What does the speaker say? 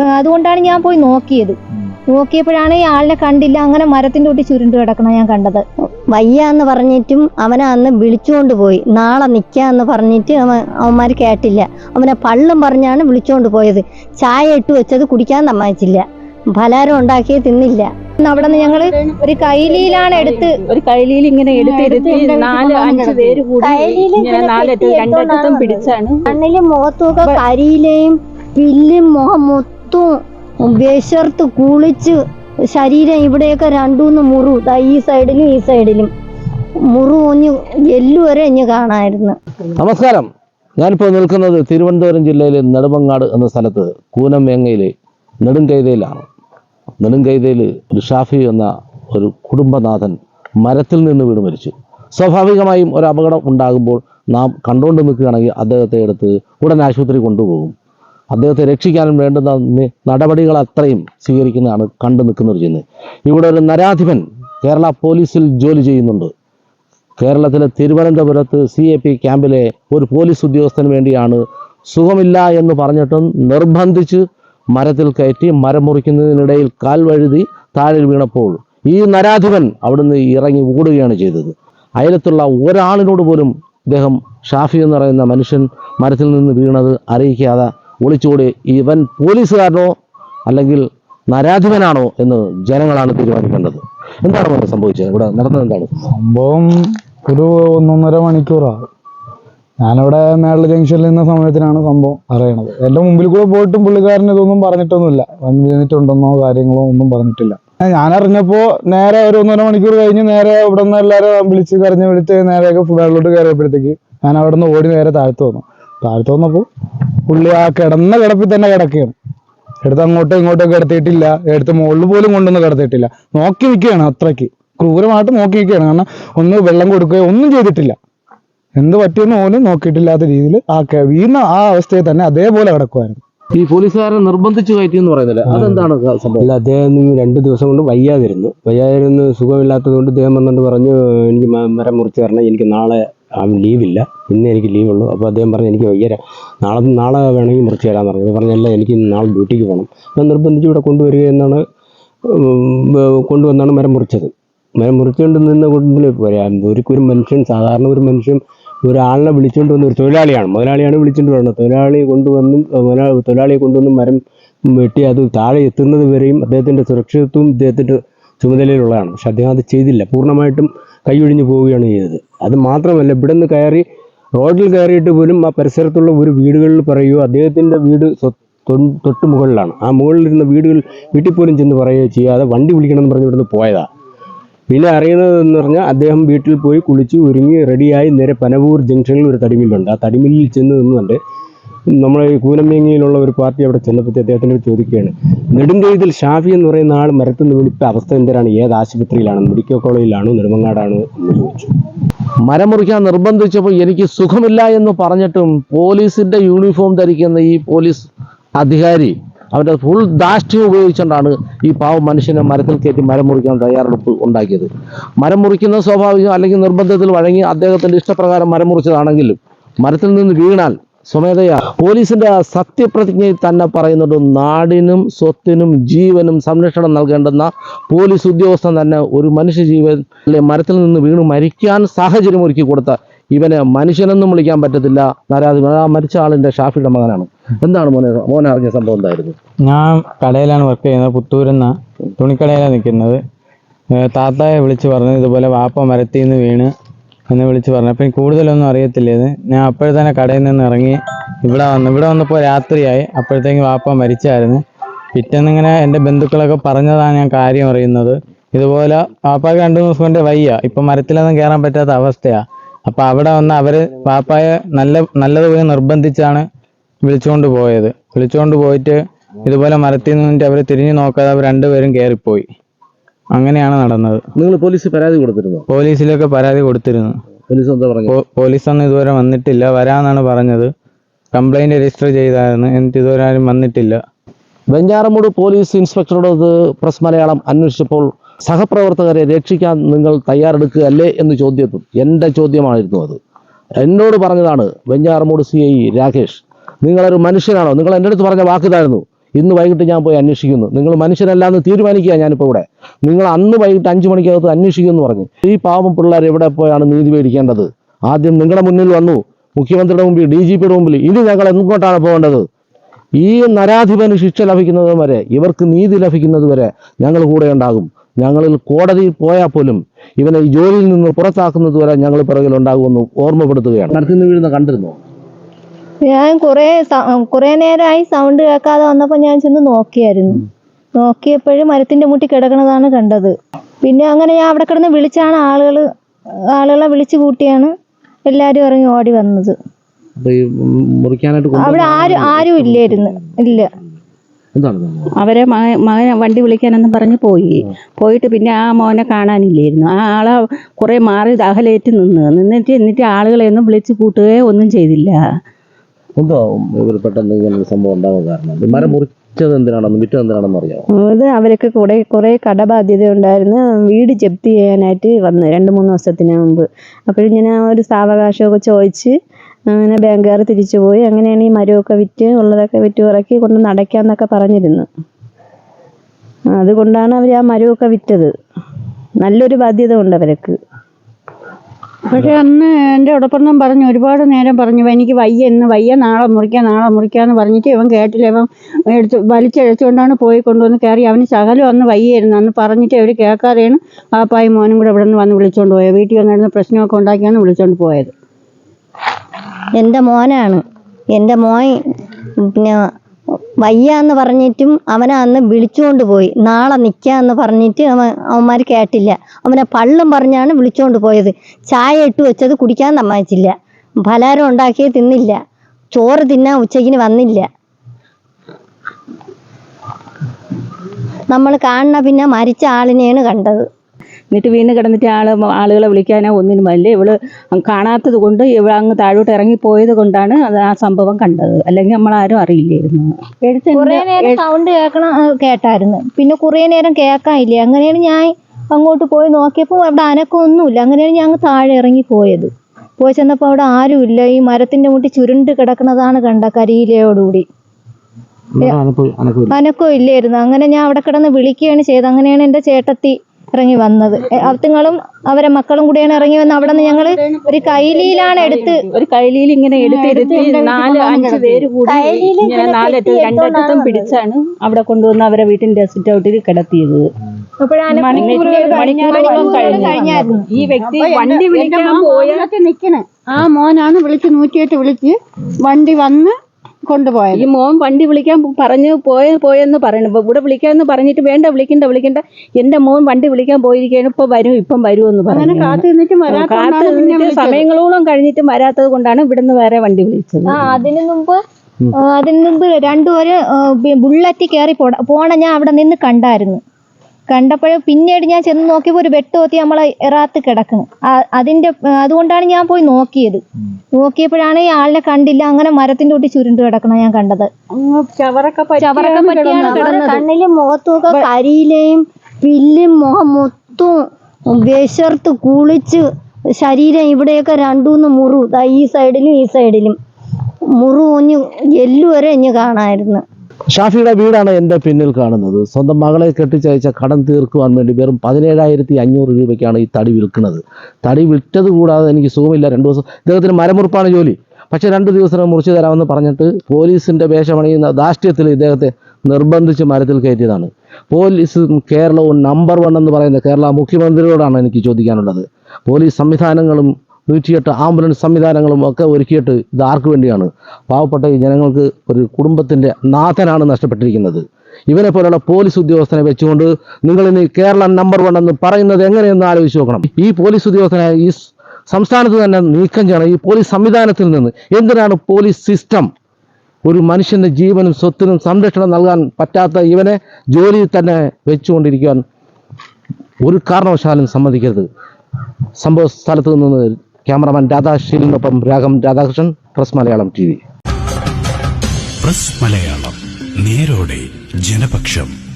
അതുകൊണ്ടാണ് ഞാൻ പോയി നോക്കിയത്. നോക്കിയപ്പോഴാണ് ഈ ആളിനെ കണ്ടില്ല അങ്ങനെ മരത്തിന്റെ കൂട്ടി ചുരുണ്ട് കിടക്കണ ഞാൻ കണ്ടത്. വയ്യ എന്ന് പറഞ്ഞിട്ടും അവനെ അന്ന് വിളിച്ചുകൊണ്ട് പോയി. നാളെ നിൽക്കാന്ന് പറഞ്ഞിട്ട് അവൻ അവന്മാർ കേട്ടില്ല. അവനെ പള്ളും പറഞ്ഞാണ് വിളിച്ചുകൊണ്ട് പോയത്. ചായ ഇട്ട് വെച്ചത് കുടിക്കാൻ സമ്മതിച്ചില്ല. ഫലാരം ഉണ്ടാക്കിയേ തിന്നില്ല. അവിടെ നിന്ന് ഞങ്ങൾ ഒരു കൈലിയിലാണ് എടുത്ത് ഒരു കൈലിയിൽ ഇങ്ങനെ എടുത്തിരുത്തി നാല് അഞ്ച് പേര് കൂടി രണ്ടറ്റത്തും പിടിച്ചാണ്. കണ്ണിലും മുഖത്തുമൊക്കെ കരിയിലെയും പില്ലും മുഖം മൊത്തവും വിശർത്ത് കുളിച്ച് ശരീരം ഇവിടെയൊക്കെ രണ്ടൂന്ന് മുറു. ഈ സൈഡിലും ഈ സൈഡിലും. മുറു ഒന്ന് എല്ലു വരെ ഇഞ്ഞ് കാണായിരുന്നു. നമസ്കാരം. ഞാനിപ്പോൾ നിൽക്കുന്നത് തിരുവനന്തപുരം ജില്ലയിലെ നെടുമങ്ങാട് എന്ന സ്ഥലത്ത് കൂനമേങ്ങയിലെ നെടുങ്കൈതയിലാണ് നെടുങ്കൈതയിൽ ഒരു ഷാഫി എന്ന ഒരു കുടുംബനാഥൻ മരത്തിൽ നിന്ന് വീണ് മരിച്ചു. സ്വാഭാവികമായും ഒരു അപകടം ഉണ്ടാകുമ്പോൾ നാം കണ്ടുകൊണ്ട് നിൽക്കുകയാണെങ്കിൽ അദ്ദേഹത്തെ എടുത്ത് ഉടൻ ആശുപത്രി കൊണ്ടുപോകും. അദ്ദേഹത്തെ രക്ഷിക്കാനും വേണ്ടുന്ന നടപടികൾ അത്രയും സ്വീകരിക്കുന്നതാണ് കണ്ടു നിൽക്കുന്നവർ ചെയ്യുന്നത്. ഇവിടെ ഒരു നരാധിപൻ കേരള പോലീസിൽ ജോലി ചെയ്യുന്നുണ്ട്. കേരളത്തിലെ തിരുവനന്തപുരത്ത് സി എ പി ക്യാമ്പിലെ ഒരു പോലീസ് ഉദ്യോഗസ്ഥന് വേണ്ടിയാണ് സുഖമില്ല എന്ന് പറഞ്ഞിട്ടും നിർബന്ധിച്ച് മരത്തിൽ കയറ്റി മരം മുറിക്കുന്നതിനിടയിൽ കാൽ വഴുതി താഴെ വീണപ്പോൾ ഈ നരാധിപൻ അവിടുന്ന് ഇറങ്ങി ഓടുകയാണ് ചെയ്തത്. അയലത്തുള്ള ഒരാളിനോട് പോലും അദ്ദേഹം ഷാഫി എന്ന് പറയുന്ന മനുഷ്യൻ മരത്തിൽ നിന്ന് വീണത് അറിയിക്കാതെ ഒളിച്ചോടി ഇവൻ പോലീസുകാരനോ അല്ലെങ്കിൽ നരാധിപനാണോ എന്ന് ജനങ്ങളാണ് തീരുമാനിക്കേണ്ടത്. എന്താണ് മോനെ സംഭവിച്ചത്? ഇവിടെ നടന്നത് എന്താണ്? സംഭവം ഒരു ഒന്നൊന്നര മണിക്കൂറാണ് ഞാനിവിടെ മേള ജംഗ്ഷനിൽ നിന്ന സമയത്തിനാണ് സംഭവം അറിയണത്. എന്റെ മുമ്പിൽ കൂടെ പോയിട്ടും പുള്ളിക്കാരൻ ഇതൊന്നും പറഞ്ഞിട്ടൊന്നുമില്ല. വന്നിട്ടുണ്ടെന്നോ കാര്യങ്ങളോ ഒന്നും പറഞ്ഞിട്ടില്ല. ഞാൻ അറിഞ്ഞപ്പോൾ നേരെ ഒരു ഒന്നര മണിക്കൂർ കഴിഞ്ഞ് നേരെ ഇവിടെ നിന്ന് എല്ലാവരും വിളിച്ച് കരഞ്ഞ് വിളിച്ച് നേരെയൊക്കെ മേളിലോട്ട് കയറിയപ്പോഴത്തേക്ക് ഞാൻ അവിടെ നിന്ന് ഓടി നേരെ താഴ്ത്തു വന്നു. താഴ്ത്തു വന്നപ്പോൾ പുള്ളി ആ കിടന്ന കിടപ്പിൽ തന്നെ കിടക്കുകയാണ്. എടുത്ത് അങ്ങോട്ടും ഇങ്ങോട്ടും കിടത്തിയിട്ടില്ല എടുത്ത് മുകളിൽ പോലും കൊണ്ടൊന്ന് കിടത്തിയിട്ടില്ല. നോക്കി നിൽക്കുകയാണ് അത്രയ്ക്ക്. ക്രൂരമായിട്ട് നോക്കി നിൽക്കുകയാണ്. കാരണം ഒന്ന് വെള്ളം കൊടുക്കുകയോ ഒന്നും ചെയ്തിട്ടില്ല. എന്ത് പറ്റിയെന്ന് പോലും നോക്കിയിട്ടില്ലാത്ത രീതിയിൽ ആ വീണ ആ അവസ്ഥയിൽ തന്നെ അതേപോലെ കിടക്കുമായിരുന്നു ഈ പോലീസുകാരെ നിർബന്ധിച്ചു കയറ്റി എന്ന് പറയുന്നില്ല. അതെന്താണ് സംഭവം? അല്ല അദ്ദേഹം രണ്ട് ദിവസം കൊണ്ട് വയ്യാതിരുന്നു. വയ്യാതിരുന്ന് സുഖമില്ലാത്തത് കൊണ്ട് അദ്ദേഹം വന്നിട്ട് പറഞ്ഞു എനിക്ക് മരം മുറിച്ച് തരണം. എനിക്ക് നാളെ ലീവില്ല. ഇന്ന് എനിക്ക് ലീവുള്ളൂ. അപ്പോൾ അദ്ദേഹം പറഞ്ഞു എനിക്ക് വയ്യ നാളെ നാളെ വേണമെങ്കിൽ മുറിച്ച് തരാമെന്ന് പറഞ്ഞു. പറഞ്ഞല്ല എനിക്ക് നാളെ ഡ്യൂട്ടിക്ക് പോകണം. അപ്പം നിർബന്ധിച്ച് ഇവിടെ കൊണ്ടുവരിക എന്നാണ് കൊണ്ടുവന്നാണ് മരം മുറിച്ചത്. മരം മുറിച്ചുകൊണ്ട് നിന്ന പോരാ. ഒരു ഒരു മനുഷ്യൻ സാധാരണ ഒരു മനുഷ്യൻ ഒരാളിനെ വിളിച്ചുകൊണ്ട് വന്ന് ഒരു തൊഴിലാളിയാണ്. മുതലാളിയാണ് വിളിച്ചുകൊണ്ട് വരുന്നത്. തൊഴിലാളി കൊണ്ടുവന്നും തൊഴിലാളിയെ കൊണ്ടുവന്ന് മരം വെട്ടി അത് താഴെ എത്തുന്നത് വരെയും അദ്ദേഹത്തിന്റെ സുരക്ഷിതത്വം ഇദ്ദേഹത്തിന്റെ ചുമതലയിലുള്ളതാണ്. പക്ഷെ അദ്ദേഹം അത് ചെയ്തില്ല. പൂർണമായിട്ടും കൈയൊഴിഞ്ഞു പോവുകയാണ് ചെയ്തത്. അത് മാത്രമല്ല ഇവിടെ നിന്ന് കയറി റോഡിൽ കയറിയിട്ട് പോലും ആ പരിസരത്തുള്ള ഒരു വീടുകളിൽ പറയുകയോ അദ്ദേഹത്തിന്റെ വീട് തൊട്ട് മുകളിലാണ്. ആ മുകളിലിരുന്ന വീടുകൾ വീട്ടിൽ പോലും ചെന്ന് പറയുകയോ ചെയ്യാതെ വണ്ടി വിളിക്കണമെന്ന് പറഞ്ഞ് ഇവിടുന്ന് പോയതാണ് പിന്നെ അറിയുന്നതെന്ന് പറഞ്ഞാൽ അദ്ദേഹം വീട്ടിൽ പോയി കുളിച്ച് ഒരുങ്ങി റെഡിയായി നേരെ പനവൂർ ജംഗ്ഷനിൽ ഒരു തടിമില്ലുണ്ട്. ആ തടിമില്ലിൽ ചെന്ന് നിന്നുണ്ട് നമ്മളെ ഈ കൂനമേങ്ങയിലുള്ള ഒരു പാർട്ടി അവിടെ ചെന്നപ്പോൾ അദ്ദേഹത്തിനോട് ചോദിക്കുകയാണ് നെടുങ്കൈതിൽ ഷാഫി എന്ന് പറയുന്ന ആൾ മരത്തുനിന്ന് വിളിച്ച അവസ്ഥ എന്തരാണ് ഏത് ആശുപത്രിയിലാണ്? മെഡിക്കൽ കോളേജിലാണോ? നെടുമങ്ങാടാണോ? എന്ന് ചോദിച്ചു. മരം മുറിക്കാൻ നിർബന്ധിച്ചപ്പോൾ എനിക്ക് സുഖമില്ല എന്ന് പറഞ്ഞിട്ടും പോലീസിന്റെ യൂണിഫോം ധരിക്കുന്ന ഈ പോലീസ് അധികാരി അവന്റെ ഫുൾ ദാഷ്ട്യം ഉപയോഗിച്ചുകൊണ്ടാണ് ഈ പാവം മനുഷ്യനെ മരത്തിൽ കയറ്റി മരം മുറിക്കാൻ തയ്യാറെടുപ്പ് ഉണ്ടാക്കിയത്. മരം മുറിക്കുന്ന സ്വാഭാവികം അല്ലെങ്കിൽ നിർബന്ധത്തിൽ വഴങ്ങി അദ്ദേഹത്തിന്റെ ഇഷ്ടപ്രകാരം മരം മുറിച്ചതാണെങ്കിലും മരത്തിൽ നിന്ന് വീണാൽ സ്വമേധയാ പോലീസിന്റെ ആ സത്യപ്രതിജ്ഞയിൽ തന്നെ പറയുന്നുണ്ട് നാടിനും സ്വത്തിനും ജീവനും സംരക്ഷണം നൽകേണ്ടുന്ന പോലീസ് ഉദ്യോഗസ്ഥൻ തന്നെ ഒരു മനുഷ്യജീവൻ അല്ലെ മരത്തിൽ നിന്ന് വീണ് മരിക്കാൻ സാഹചര്യം ഒരുക്കി കൊടുത്ത ഇവനെ മനുഷ്യനൊന്നും വിളിക്കാൻ പറ്റത്തില്ല. നരാധിപൻ ആ മരിച്ച ആളിന്റെ ഷാഫിയുടെ മകനാണ്. എന്താണ് മോനെ മോനെ അറിഞ്ഞ സംഭവം എന്തായിരുന്നു? ഞാൻ കടയിലാണ് വർക്ക് ചെയ്യുന്നത് പുത്തൂരെന്ന തുണിക്കടയിലാണ് നിൽക്കുന്നത്. താത്തായെ വിളിച്ച് പറഞ്ഞു ഇതുപോലെ വാപ്പ മരത്തിൽ നിന്ന് വീണ് എന്ന് വിളിച്ച് പറഞ്ഞു. അപ്പം കൂടുതലൊന്നും അറിയത്തില്ല ഇത്? ഞാൻ അപ്പോഴത്തന്നെ കടയിൽ നിന്ന് ഇറങ്ങി ഇവിടെ വന്നു ഇവിടെ വന്നപ്പോൾ രാത്രിയായി. അപ്പോഴത്തേക്ക് വാപ്പ മരിച്ചായിരുന്നു. പിറ്റേന്ന് ഇങ്ങനെ എന്റെ ബന്ധുക്കളൊക്കെ പറഞ്ഞതാണ് ഞാൻ കാര്യം അറിയുന്നത്. ഇതുപോലെ വാപ്പാക്ക് രണ്ട് ദിവസം കൊണ്ട് വയ്യ. ഇപ്പം മരത്തിലൊന്നും കയറാൻ പറ്റാത്ത അവസ്ഥയാണ് അപ്പം അവിടെ വന്ന് അവർ വാപ്പായെ നല്ല നല്ലതുപോലെ നിർബന്ധിച്ചാണ് വിളിച്ചുകൊണ്ട് പോയത്. വിളിച്ചുകൊണ്ട് പോയിട്ട് ഇതുപോലെ മരത്തിൽ നിന്നിട്ട് അവർ തിരിഞ്ഞു നോക്കാതെ അവർ രണ്ടുപേരും കയറിപ്പോയി അങ്ങനെയാണ് നടന്നത്. നിങ്ങൾ പോലീസ് പരാതി കൊടുത്തിരുന്നു? പോലീസിലൊക്കെ പരാതി കൊടുത്തിരുന്നു. പോലീസ് എന്താ പറഞ്ഞു പോലീസ് ഒന്നും ഇതുവരെ വന്നിട്ടില്ല. വരാന്നാണ് പറഞ്ഞത്. കംപ്ലൈന്റ് രജിസ്റ്റർ ചെയ്തായിരുന്നു. എന്നിട്ട് ഇതുവരെ ആരും വന്നിട്ടില്ല. വെഞ്ഞാറമൂട് പോലീസ് ഇൻസ്പെക്ടറോട് പ്രസ് മലയാളം അന്വേഷിച്ചപ്പോൾ സഹപ്രവർത്തകരെ രക്ഷിക്കാൻ നിങ്ങൾ തയ്യാറെടുക്കുകയല്ലേ എന്ന് ചോദ്യത്തും. എന്റെ ചോദ്യമായിരുന്നു അത്. എന്നോട് പറഞ്ഞതാണ് വെഞ്ഞാറമൂട് സി ഐ രാകേഷ്. നിങ്ങളൊരു മനുഷ്യനാണോ? നിങ്ങൾ എന്റെ അടുത്ത് പറഞ്ഞ വാക്കിതായിരുന്നു ഇന്ന് വൈകിട്ട് ഞാൻ പോയി അന്വേഷിക്കുന്നു. നിങ്ങൾ മനുഷ്യരല്ല എന്ന് തീരുമാനിക്കുക ഞാനിപ്പോൾ ഇവിടെ. നിങ്ങൾ അന്ന് വൈകിട്ട് അഞ്ച് മണിക്കകത്ത് അന്വേഷിക്കുമെന്ന് പറഞ്ഞു. ഈ പാവം പിള്ളേർ എവിടെ പോയാണ് നീതി മേടിക്കേണ്ടത്? ആദ്യം നിങ്ങളുടെ മുന്നിൽ വന്നു. മുഖ്യമന്ത്രിയുടെ മുമ്പിൽ ഡി ജി പിയുടെ മുമ്പിൽ. ഇനി ഞങ്ങൾ എങ്ങോട്ടാണ് പോകേണ്ടത്? ഈ നരാധിപന് ശിക്ഷ ലഭിക്കുന്നത് വരെ ഇവർക്ക് നീതി ലഭിക്കുന്നത് വരെ ഞങ്ങൾ കൂടെ ഉണ്ടാകും. ഞങ്ങളിൽ കോടതിയിൽ പോയാൽ പോലും ഇവനെ ജോലിയിൽ നിന്ന് പുറത്താക്കുന്നത് വരെ ഞങ്ങൾ പിറകിൽ ഉണ്ടാകുമെന്ന് ഓർമ്മപ്പെടുത്തുകയാണ്. നടത്തുന്ന വീഴുന്ന കണ്ടിരുന്നോ? ഞാൻ കുറേ കുറേ നേരമായി സൗണ്ട് കേൾക്കാതെ വന്നപ്പോൾ ഞാൻ ചെന്ന് നോക്കിയായിരുന്നു. നോക്കിയപ്പോഴും മരത്തിന്റെ മുട്ടി കിടക്കണതാണ് കണ്ടത്. പിന്നെ അങ്ങനെ ഞാൻ അവിടെ കിടന്ന് വിളിച്ചാണ് ആളുകൾ ആളുകളെ വിളിച്ചു കൂട്ടിയാണ് എല്ലാവരും ഇറങ്ങി ഓടി വന്നത്. അവിടെ ആരും ആരും ഇല്ലായിരുന്നു. ഇല്ല. എന്താണ് അവരെ മകൻ മകൻ വണ്ടി വിളിക്കാനെന്ന് പറഞ്ഞ് പോയി. പോയിട്ട് പിന്നെ ആ മോനെ കാണാനില്ലായിരുന്നു. ആ ആളെ കുറെ മാറി അകലേറ്റ് നിന്ന്. നിന്നിട്ട് എന്നിട്ട് ആളുകളെ ഒന്നും വിളിച്ച് കൂട്ടുകയോ ഒന്നും ചെയ്തില്ല. എന്തോ പെട്ടെന്ന് ഇങ്ങനെ ഒരു സംഭവം ഉണ്ടാകാൻ കാരണം? മരം മുറിച്ചത് എന്തിനാണെന്ന് വിറ്റത് എന്തിനാണെന്ന് അറിയാമോ അത് അവർക്ക് കുറെ കുറെ കടബാധ്യത ഉണ്ടായിരുന്നു. വീട് ജപ്തി ചെയ്യാനായിട്ട് വന്ന് രണ്ട് മൂന്ന് ദിവസത്തിന് മുമ്പ്. അപ്പോഴും ഞാൻ ഒരു സാവകാശമൊക്കെ ചോദിച്ച് അങ്ങനെ ബാങ്കുകാർ തിരിച്ചു പോയി. അങ്ങനെയാണ് ഈ മരമൊക്കെ വിറ്റ് ഉള്ളതൊക്കെ വിറ്റ് ഇറക്കി കൊണ്ട് നടക്കാന്നൊക്കെ പറഞ്ഞിരുന്നു. അതുകൊണ്ടാണ് അവർ ആ മരമൊക്കെ വിറ്റത്. നല്ലൊരു ബാധ്യത ഉണ്ട് അവർക്ക്. പക്ഷെ അന്ന് എന്റെ ഉടപ്പറന്നും പറഞ്ഞു ഒരുപാട് നേരം പറഞ്ഞു എനിക്ക് വയ്യ ഇന്ന് വയ്യ നാളെ മുറിക്കാം നാളെ മുറിക്കാന്ന് പറഞ്ഞിട്ട് ഇവൻ കേട്ടില്ല. ഇവൻ എടുത്ത് വലിച്ചഴച്ചുകൊണ്ടാണ് പോയി കൊണ്ടുവന്ന് കയറി. അവന് ശകലം അന്ന് വയ്യായിരുന്നു. അന്ന് പറഞ്ഞിട്ട് അവർ കേൾക്കാതെയാണ് പാപ്പായി മോനും കൂടെ ഇവിടെ നിന്ന് വന്ന് വിളിച്ചോണ്ട് പോയത്. വീട്ടിൽ വന്നിരുന്ന പ്രശ്നമൊക്കെ ഉണ്ടാക്കിയാണ് വിളിച്ചോണ്ട് പോയത്. എന്റെ മോനാണ്. എന്റെ മോൻ പിന്നെ വയ്യാന്ന് പറഞ്ഞിട്ടും അവനെ അന്ന് വിളിച്ചുകൊണ്ട് പോയി. നാളെ നിൽക്കാന്ന് പറഞ്ഞിട്ട് അവൻ അവന്മാർ കേട്ടില്ല. അവനെ പള്ളും പറഞ്ഞാണ് വിളിച്ചുകൊണ്ട് പോയത്. ചായ ഇട്ട് വെച്ചത് കുടിക്കാൻ സമ്മതിച്ചില്ല. പലഹാരം ഉണ്ടാക്കിയത് തിന്നില്ല. ചോറ് തിന്നാൻ ഉച്ചയ്ക്കിന് വന്നില്ല. നമ്മൾ കാണുന്ന പിന്നെ മരിച്ച ആളിനെയാണ് കണ്ടത്. എന്നിട്ട് വീണ് കിടന്നിട്ട് ആൾ ആളുകളെ വിളിക്കാനോ ഒന്നിനും വല്ല ഇവൾ കാണാത്തത് കൊണ്ട് ഇവൾ അങ്ങ് താഴോട്ട് ഇറങ്ങി പോയത് കൊണ്ടാണ് അത് ആ സംഭവം കണ്ടത്. അല്ലെങ്കിൽ നമ്മൾ ആരും അറിയില്ലായിരുന്നു. കുറേ നേരം സൗണ്ട് കേൾക്കണം കേട്ടായിരുന്നു. പിന്നെ കുറേ നേരം കേൾക്കാനില്ല. അങ്ങനെയാണ് ഞാൻ അങ്ങോട്ട് പോയി നോക്കിയപ്പോൾ അവിടെ അനക്കൊന്നുമില്ല അങ്ങനെയാണ് ഞാൻ അങ്ങ് താഴെ ഇറങ്ങി പോയത്. പോയി ചെന്നപ്പോൾ അവിടെ ആരുമില്ല. ഈ മരത്തിന്റെ മുട്ടി ചുരുണ്ട് കിടക്കുന്നതാണ് കണ്ട കരിയിലയോടുകൂടി അനക്കവും ഇല്ലായിരുന്നു. അങ്ങനെ ഞാൻ അവിടെ കിടന്ന് വിളിക്കുകയാണ് ചെയ്തത്. അങ്ങനെയാണ് എന്റെ ചേട്ടത്തി ഇറങ്ങി വന്നത്. അത്തുങ്ങളും അവത്തുങ്ങളും അവരെ മക്കളും കൂടിയാണ് ഇറങ്ങി വന്ന് അവിടെ നിന്ന് ഞങ്ങൾ ഒരു കൈലിയിലാണ് എടുത്ത് ഒരു കൈലിയിൽ ഇങ്ങനെ നാല് അഞ്ച് പേര് കൂടി ഇങ്ങനെ നാലറ്റം രണ്ടറ്റത്തും പിടിച്ചാണ് അവിടെ കൊണ്ടുവന്ന് അവരെ വീട്ടിന്റെ സിറ്റ് ഔട്ടിൽ കിടത്തിയത്. കഴിഞ്ഞായിരുന്നു. ഈ വ്യക്തി വണ്ടി വിളിക്കാൻ പോയ നിക്കണേ. ആ മോനാണ് വിളിച്ച് നൂറ്റിയെട്ട് വിളിച്ച് വണ്ടി വന്ന് കൊണ്ടുപോയത്. ഈ മോൻ വണ്ടി വിളിക്കാൻ പറഞ്ഞു പോയ പോയെന്ന് പറയണം. ഇപ്പൊ ഇവിടെ വിളിക്കാന്ന് പറഞ്ഞിട്ട് വേണ്ട വിളിക്കണ്ട വിളിക്കണ്ട. എന്റെ മോൻ വണ്ടി വിളിക്കാൻ പോയിരിക്കുകയാണ്. ഇപ്പൊ വരും ഇപ്പം വരും എന്ന് പറഞ്ഞു. കാത്തു നിന്നിട്ട് സമയങ്ങളോളം കഴിഞ്ഞിട്ട് വരാത്തത് കൊണ്ടാണ് ഇവിടുന്ന് വേറെ വണ്ടി വിളിച്ചത്. ആ അതിനു മുമ്പ് അതിനു മുമ്പ് രണ്ടുപേര് ബുള്ളറ്റ് കയറി പോണ പോണ ഞാൻ അവിടെ നിന്ന് കണ്ടായിരുന്നു. കണ്ടപ്പോൾ പിന്നീട് ഞാൻ ചെന്ന് നോക്കിയപ്പോൾ ഒരു വെട്ട് വെട്ടുകൊത്തി നമ്മളെ എറാത്ത് കിടക്കുന്നു. അതിന്റെ അതുകൊണ്ടാണ് ഞാൻ പോയി നോക്കിയത്. നോക്കിയപ്പോഴാണ് ഈ ആളിനെ കണ്ടില്ല. അങ്ങനെ മരത്തിന്റെ ഒട്ടി ചുരുണ്ട് കിടക്കണ ഞാൻ കണ്ടത്. കരിയിലെയും ചവറൊക്കെ ചവറൊക്കെ പറ്റിയാണ് പറ്റിയാണ് കിടന്നത്. കിടന്നത്. കണ്ണിലും മുഖത്തുമൊക്കെ കരിയിലയും പില്ലും മുഖം മൊത്തം വിശർത്ത് കുളിച്ച് ശരീരം ഇവിടെയൊക്കെ രണ്ടൂന്ന് മുറു. ദാ ഈ സൈഡിലും ഈ സൈഡിലും. മുറു ഒഞ്ഞ് എല്ലു വരെ ഇഞ്ഞ് കാണാമായിരുന്നു ഷാഫിയുടെ വീടാണ് എന്റെ പിന്നിൽ കാണുന്നത്. സ്വന്തം മകളെ കെട്ടിച്ചയച്ച കടം തീർക്കുവാൻ വേണ്ടി വെറും പതിനേഴായിരത്തി അഞ്ഞൂറ് രൂപയ്ക്കാണ് ഈ തടി വിൽക്കുന്നത്. തടി വിറ്റത് കൂടാതെ എനിക്ക് സുഖമില്ല. രണ്ട് ദിവസം ഇദ്ദേഹത്തിന് മരമുറിപ്പാണ് ജോലി. പക്ഷേ രണ്ട് ദിവസം മുറിച്ച് തരാമെന്ന് പറഞ്ഞിട്ട് പോലീസിന്റെ വേഷമണിയുന്ന ധാഷ്ട്യത്തിൽ ഇദ്ദേഹത്തെ നിർബന്ധിച്ച് മരത്തിൽ കയറ്റിയതാണ്. പോലീസ് കേരളവും നമ്പർ വൺ എന്ന് പറയുന്ന കേരള മുഖ്യമന്ത്രിയോടാണ് എനിക്ക് ചോദിക്കാനുള്ളത്. പോലീസ് സംവിധാനങ്ങളും നൂറ്റിയെട്ട് ആംബുലൻസ് സംവിധാനങ്ങളും ഒക്കെ ഒരുക്കിയിട്ട് ഇത് ആർക്ക് വേണ്ടിയാണ്? പാവപ്പെട്ട ഈ ജനങ്ങൾക്ക് ഒരു കുടുംബത്തിന്റെ നാഥനാണ് നഷ്ടപ്പെട്ടിരിക്കുന്നത്. ഇവരെ പോലുള്ള പോലീസ് ഉദ്യോഗസ്ഥനെ വെച്ചുകൊണ്ട് നിങ്ങൾ ഇനി കേരള നമ്പർ വൺ എന്ന് പറയുന്നത് എങ്ങനെയെന്ന് ആലോചിച്ച് നോക്കണം. ഈ പോലീസ് ഉദ്യോഗസ്ഥനെ ഈ സംസ്ഥാനത്ത് തന്നെ നീക്കം ചെയ്യണം. ഈ പോലീസ് സംവിധാനത്തിൽ നിന്ന് എന്തിനാണ് പോലീസ് സിസ്റ്റം ഒരു മനുഷ്യന്റെ ജീവനും സ്വത്തിനും സംരക്ഷണം നൽകാൻ പറ്റാത്ത ഇവനെ ജോലിയിൽ തന്നെ വെച്ചുകൊണ്ടിരിക്കാൻ ഒരു കാരണവശാലും സമ്മതിക്കരുത്. സംഭവ സ്ഥലത്ത് നിന്ന് ക്യാമറമാൻ രാധാശീലിനൊപ്പം രാഘം Radhakrishnan press Malayalam T V. Press Malayalam നേരോടെ Janapaksham.